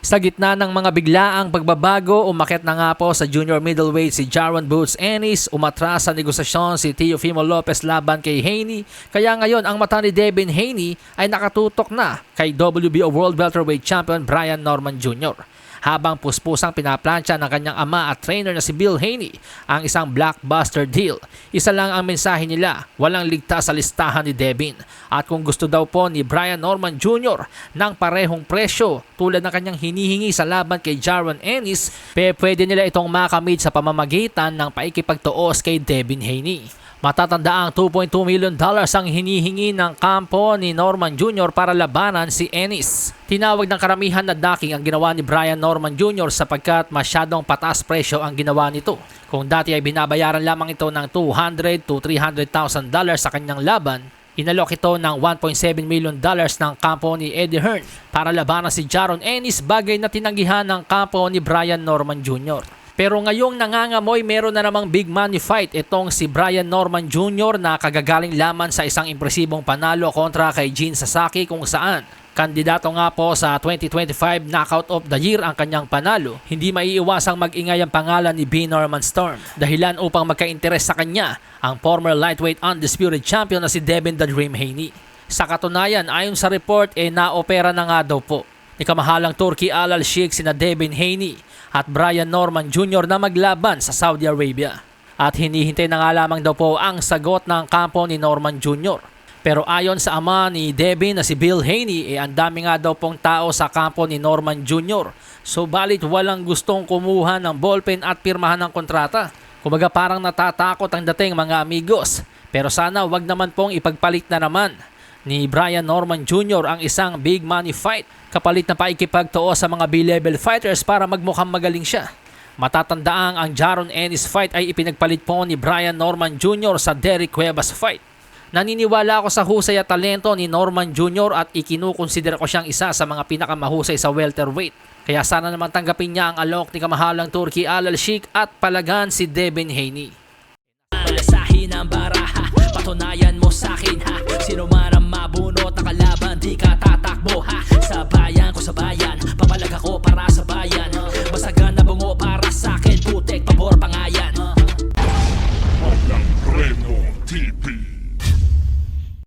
Sa gitna ng mga biglaang pagbabago, umakit na nga po sa junior middleweight si Jaron Boots Ennis, umatras sa negosasyon si Teofimo Lopez laban kay Haney. Kaya ngayon ang mata ni Devin Haney ay nakatutok na kay WBO World Welterweight Champion Brian Norman Jr. Habang puspusang pinaplansya ng kanyang ama at trainer na si Bill Haney ang isang blockbuster deal. Isa lang ang mensahe nila, walang ligtas sa listahan ni Devin. At kung gusto daw po ni Brian Norman Jr. ng parehong presyo tulad ng kanyang hinihingi sa laban kay Jaron Ennis, pe pwede nila itong makamit sa pamamagitan ng paikipagtuos kay Devin Haney. Matatanda ang 2.2 million dollars ang hinihingi ng kampo ni Norman Jr. para labanan si Ennis. Tinawag ng karamihan na daking ang ginawa ni Brian Norman Jr. sapagkat masyadong patas presyo ang ginawa nito. Kung dati ay binabayaran lamang ito ng 200 to 300,000 dollars sa kanyang laban, Inalok ito ng 1.7 million dollars ng kampo ni Eddie Hearn para labanan si Jaron Ennis bagay na tinanggihan ng kampo ni Brian Norman Jr. Pero ngayong nangangamoy meron na namang big money fight itong si Brian Norman Jr. na kagagaling laman sa isang impresibong panalo kontra kay Gene Sasaki kung saan Kandidato nga po sa 2025 Knockout of the Year ang kanyang panalo. Hindi maiiwasang mag-ingay ang pangalan ni B. Norman Storm. Dahilan upang magka-interes sa kanya ang former lightweight undisputed champion na si Devin the Dream Haney. Sa katunayan, ayon sa report, eh naopera na nga daw po ni kamahalang Turkey Alal Sheikh sina Devin Haney at Brian Norman Jr. na maglaban sa Saudi Arabia. At hinihintay na nga lamang daw po ang sagot ng kampo ni Norman Jr. Pero ayon sa ama ni Devin na si Bill Haney, eh, ang dami nga daw pong tao sa kampo ni Norman Jr. So balit walang gustong kumuha ng ballpen at pirmahan ng kontrata. Kumbaga parang natatakot ang dating mga amigos. Pero sana wag naman pong ipagpalit na naman ni Brian Norman Jr. ang isang big money fight kapalit na paikipagtuo sa mga B-level fighters para magmukhang magaling siya. Matatandaang ang Jaron Ennis fight ay ipinagpalit po ni Brian Norman Jr. sa Derek Cuevas fight. Naniniwala ako sa husay at talento ni Norman Jr. at ikinukonsidera ko siyang isa sa mga pinakamahusay sa welterweight. Kaya sana naman tanggapin niya ang alok ni kamahalang Turkey Alal Sheikh at palagan si Devin Haney. Malasahin ang baraha, patunayan mo sa akin ha